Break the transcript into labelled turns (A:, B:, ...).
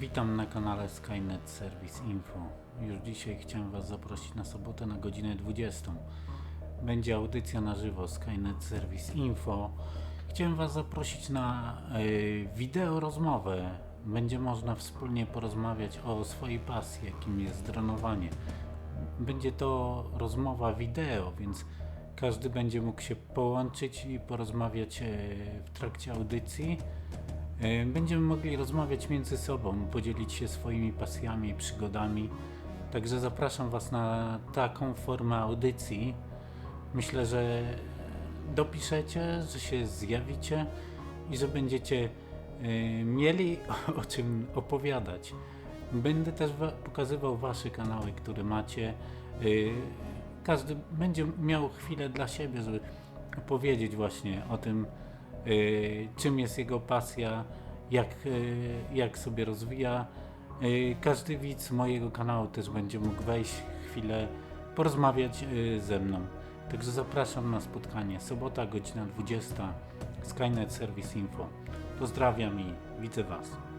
A: Witam na kanale Skynet Service Info. Już dzisiaj chciałem Was zaprosić na sobotę na godzinę 20. Będzie audycja na żywo Skynet Service Info. Chciałem Was zaprosić na y, wideo rozmowę. Będzie można wspólnie porozmawiać o swojej pasji, jakim jest dronowanie. Będzie to rozmowa wideo, więc każdy będzie mógł się połączyć i porozmawiać e, w trakcie audycji. E, Będziemy mogli rozmawiać między sobą, podzielić się swoimi pasjami, przygodami. Także zapraszam Was na taką formę audycji. Myślę, że dopiszecie, że się zjawicie i że będziecie e, mieli o czym opowiadać. Będę też wa- pokazywał Wasze kanały, które macie. E, Każdy będzie miał chwilę dla siebie, żeby opowiedzieć właśnie o tym, czym jest jego pasja, jak, y, jak sobie rozwija. Y, Każdy widz mojego kanału też będzie mógł wejść chwilę, porozmawiać y, ze mną. Także zapraszam na spotkanie. Sobota, godzina 20. Skynet Service Info. Pozdrawiam i widzę Was.